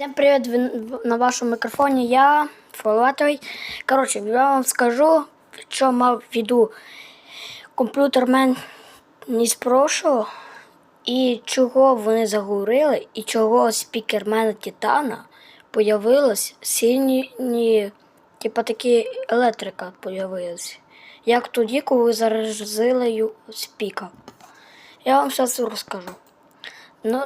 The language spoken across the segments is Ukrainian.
Всем привет! На вашому мікрофоні я, Фолатовий. Коротше, я вам скажу, що мав в виду комп'ютермен не прошлого, і чого вони заговорили, і чого спікермена Титана появилась сині, типа такі електрика появилась. Як тоді, коли заразили спіка. Я вам зараз розкажу. Ну,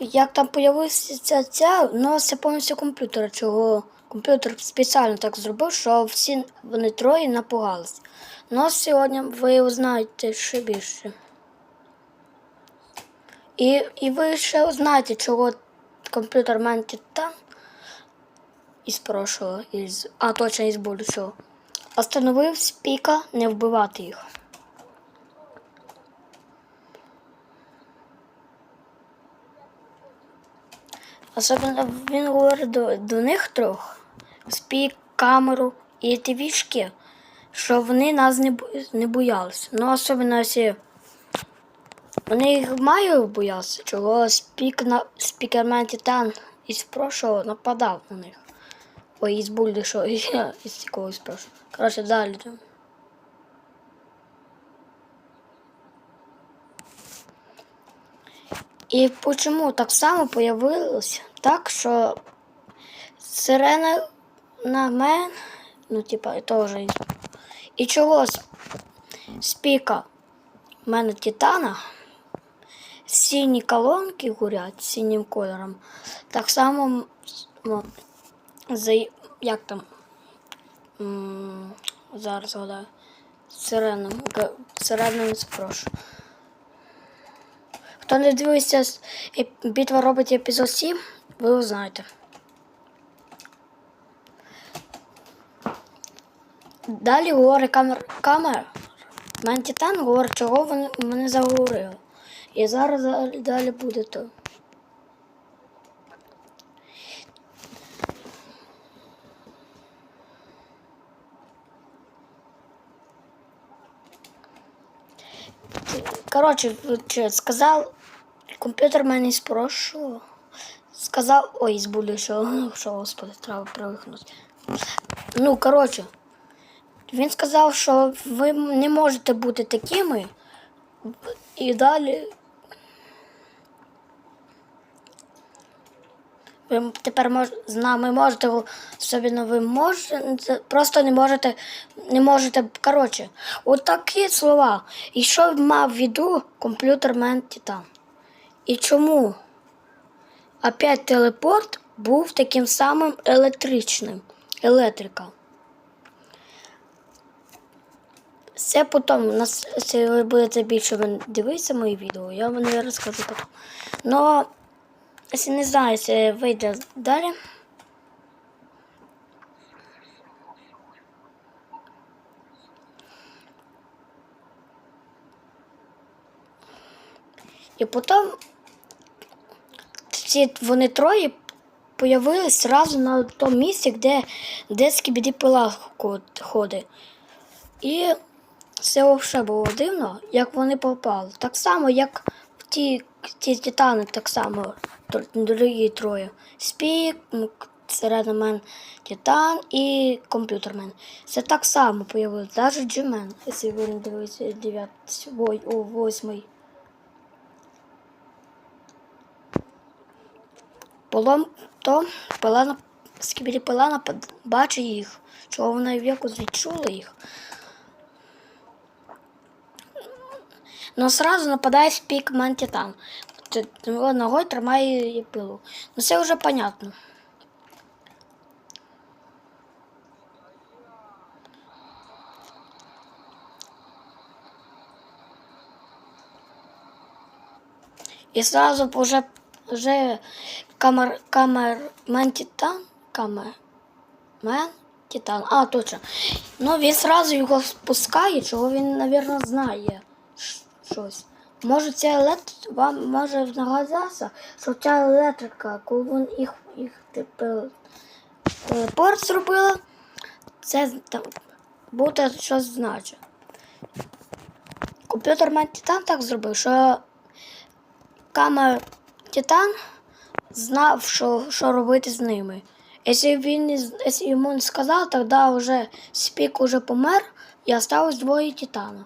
як там появився ця, ця ну це повністю комп'ютер, чого комп'ютер спеціально так зробив, що всі вони троє напугались. Ну сьогодні ви узнаєте ще більше. І, і ви ще узнаєте, чого комп'ютермен Титан із прошлого, із, а точно із будущого, остановив спіка не вбивати їх. Особливо він говорить до, до них трьох, спік, камеру і тивішки, що вони нас не, не боялися. Ну, особливо якщо вони їх мають боятися, чого спік на спікермен Титан із прошлого нападав на них. Ой, із бульдишого, із якогось прошлого. Коротше, далі. І чому так само появилось так, що сирена на мен, ну, типа, теж. І чого з в мене Титана, сині колонки горять синім кольором. Так само, ну, за, як там, м, зараз згадаю, сиреном, сиреном спрошу. Хто не дивився битва роботів епізод 7, ви узнаєте. Далі говорить камер, камера. Мен Титан говорить, чого вони мене заговорили. І зараз далі, буде то. Коротше, чи сказав комп'ютер мене прошлого. Сказав, ой, з будущого, що господи, треба привикнути. Ну, коротше, він сказав, що ви не можете бути такими. І далі. Ви тепер мож, з нами можете особливо ви можете, просто не можете, не можете. Коротше, от такі слова. І що мав в виду комп'ютермен Титан? І чому? Опять телепорт був таким самим електричним. Електрика. Це потім, нас, якщо ви будете більше дивитися мої відео, я вам не розкажу потім. Но, якщо не знаєте, вийде далі. І потім ці вони троє появились одразу на тому місці, де, де скібіді пила ходить. І це взагалі було дивно, як вони попали. Так само, як ті, ті титани, так само другі троє. Спік, середомен, титан і комп'ютермен. Це так само появилось, навіть джимен, якщо ви не дивитеся 9, 8. Полом то пила на скібілі пила напад, бачить їх, чого вона якось відчула їх. Но сразу нападає спік Мантитан. Його ногою тримає її пилу. Ну це вже понятно. І сразу вже, вже камер, Мен Титан, камер, Мен Титан, а точно. Ну він сразу його спускає, чого він, мабуть, знає щось. Може, ця електрика, вам може нагадатися, що ця електрика, коли він їх, їх типу, телепорт зробила, це там буде щось значить. Комп'ютер Мен Титан так зробив, що Кама Титан знав, що, що робити з ними. Якщо він якщо йому не сказав, тоді вже спік уже помер і осталось двоє Титана.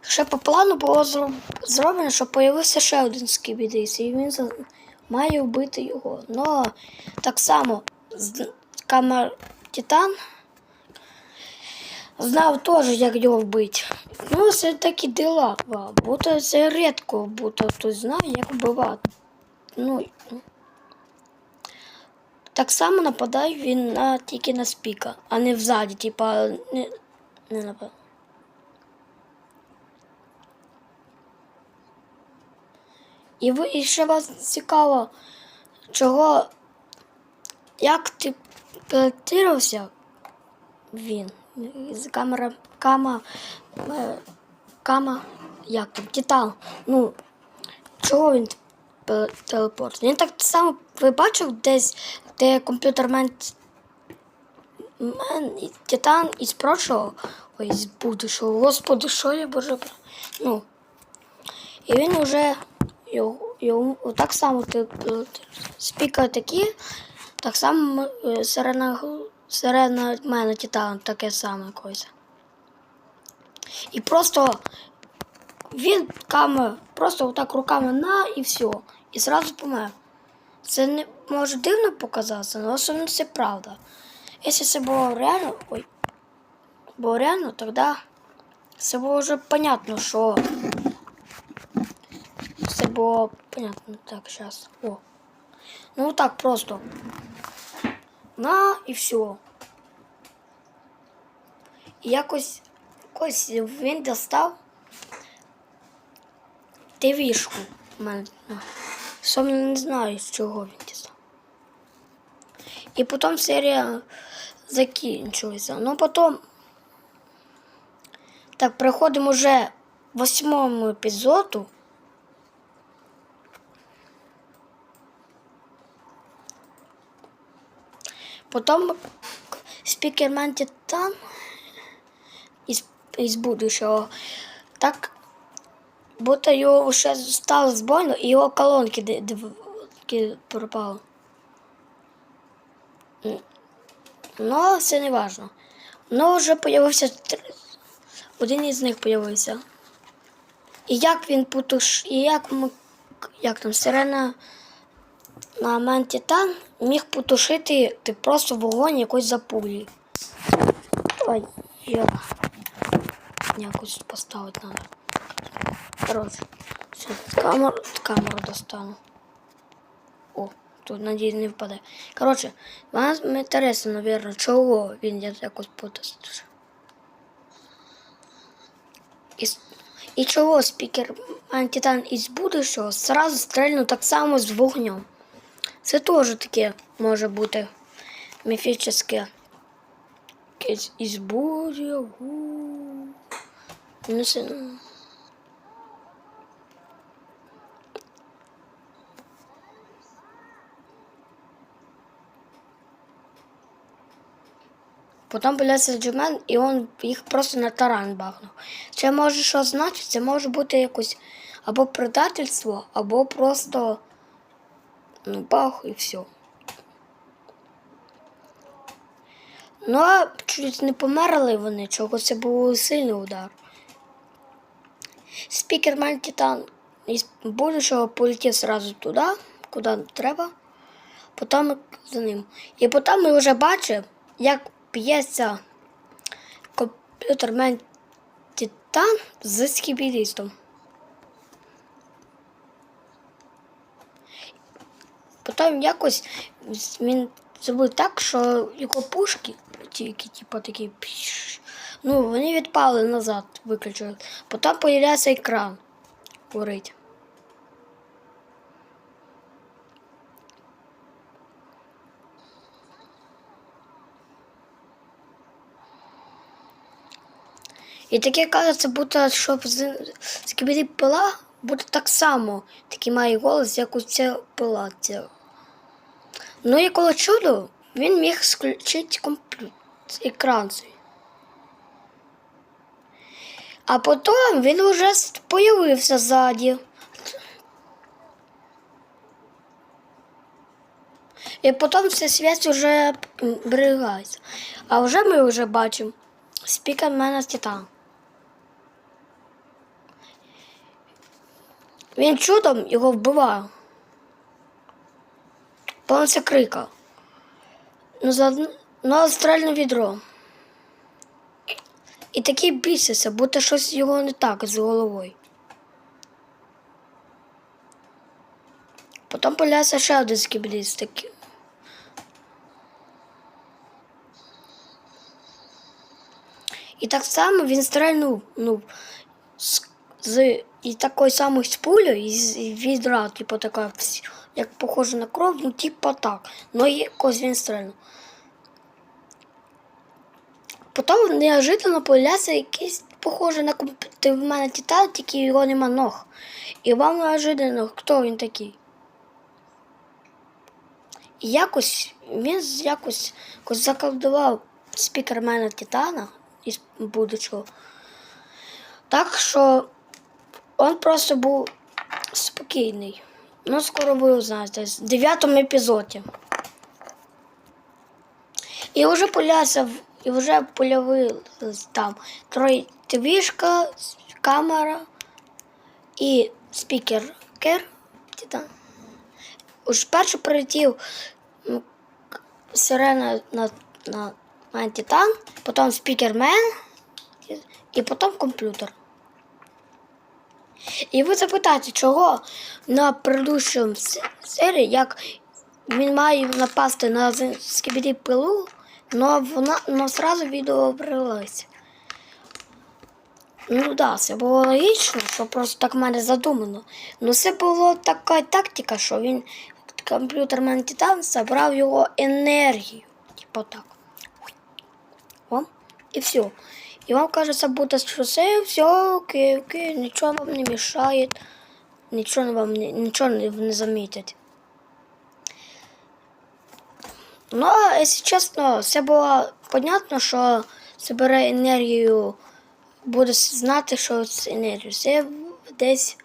Ще по плану було зроблено, щоб появився ще один скібідис, і він має вбити його. Но так само з- Камер Титан знав теж, як його вбити. Ну, це такі дела. Будто це рідко, будто хтось знає, як вбивати. Ну, так само нападає він на, тільки на спіка, а не взаді, типа не, не нападає. І ви і ще вас цікаво, чого, як ти пілотувався він з камера, кама, е, кама, як там, Титан. Ну, чого він телепорт? Він так само, ви бачив десь, де комп'ютермен мен, Титан із прошлого, ой, з будущого, господи, що я боже. Ну, і він уже його, його так само ти спіка такі, так само е, сирена, сирена мене Титан таке саме якось. І просто він каме, просто отак руками на і все. І зразу помер. Це не може дивно показатися, але особливо це правда. Якщо це було реально, ой, було реально, тоді це було вже понятно, що все було понятно. Так, сейчас. О. Ну так просто. На і все. І якось, якось він достав ТВшку. в мене. Сам не знаю, з чого він дістав. І потім серія закінчилася. Ну потім. Так, приходимо вже восьмому епізоду. Потом спикермен Титан из, из будущего так будто його вже стало збойно і його колонки ки- пропали. М. Ну, це не важно. Ну, вже появився тр- один із них появився. І як він потуш. І як ми. Як там сирена на мен Титан міг потушити ти просто вогонь якось за. Ой, я якось поставити треба. Коротше, все, камеру, камеру достану. О, тут надіюсь не впаде. Коротше, вам інтересно, мабуть, чого він якось потушив. І, і чого спікер Антитан із будущого сразу стрельнув так само з вогнем. Це теж таке може бути міфічне. Якесь із буря. Ну, ну. Потім появився Джумен, і він їх просто на таран бахнув. Це може що значить? Це може бути якось або предательство, або просто ну, бах і все. Ну, а чуть не померли вони, чого це був сильний удар. Спікермен Титан із будущого полетів сразу туди, куди треба, потім за ним. І потім ми вже бачимо, як п'ється комп'ютермен Титан з скібідистом. Потім якось він зробив так, що його пушки, тільки типу такі ну, вони відпали назад, виключили. Потім появляється екран. Горить. І таке кажеться, будто щоб з скибіди пила буде так само. Такий має голос, як у ця пила. Ця. Ну і коли чудо, він міг включити комп'ютер. Екран цей. А потім він вже с- появився ззаді. І потім вся связь вже зберігається. А вже ми вже бачимо мене Титан. Він чудом його вбиває. Повністю крика. Ну, за... ну астральне відро. І такий біситься, будто щось його не так з головою. Потім появляється ще один скібліс такий. І так само він стрельнув ну, з, з і такою самою з пулею, і і відра, типу, така, як похоже на кров, ну, типу так. Ну, і якось він стрельнув. Потім неожиданно появляється якийсь похоже на комп... Ти в мене титан, тільки його нема ног. І вам неожиданно, хто він такий. І якось він якось, якось заколдував спікермена Титана із будучого. Так що він просто був спокійний. Ну, скоро ви узнаєте, в дев'ятому епізоді. І вже появився, в- і вже появилась там троє твішка, камера і спікер Кер. Уж перше прилетів сирена на, на, на Титан, потім спікермен і потім комп'ютер. І ви запитаєте, чого на предыдущому серії, як він має напасти на скібіді пилу, но вона но сразу відео обрилося. Ну да, це було логічно, що просто так в мене задумано. Ну це була така тактика, що він комп'ютермен Титан забрав його енергію. Типа так. О, і все. І вам кажеться, буде, що це все окей, окей, нічого вам не мішає, нічого вам не, нічого не, замітять. Ну, якщо чесно, це було понятно, що забере енергію, буде знати, що це енергію. Це десь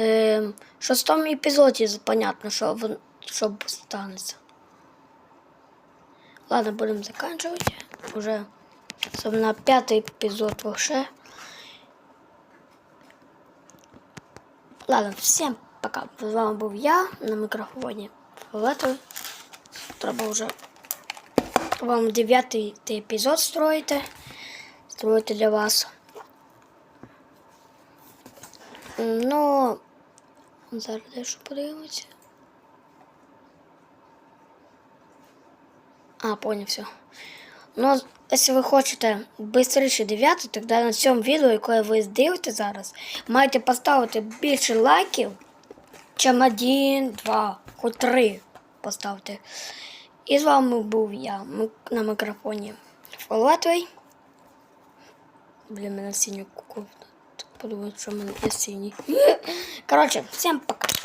е, в шостому епізоді понятно, що, що станеться. Ладно, будемо заканчивать. Уже на п'ятий епізод вообще. Ладно, всем пока. З вами був я на мікрофоні. Фіолетовий. Треба вже вам дев'ятий епізод строїти. Строїти для вас. Ну, зараз дещо подивимося. А, понял, все. Ну, якщо ви хочете швидше дев'ятий, тоді на цьому відео, яке ви дивитесь зараз, маєте поставити більше лайків, чим один, два, хоч три поставте. І з вами був я на мікрофоні Фолатовий. Блін, мене синю куку. Подумаю, що в мене є синій. Коротше, всім пока.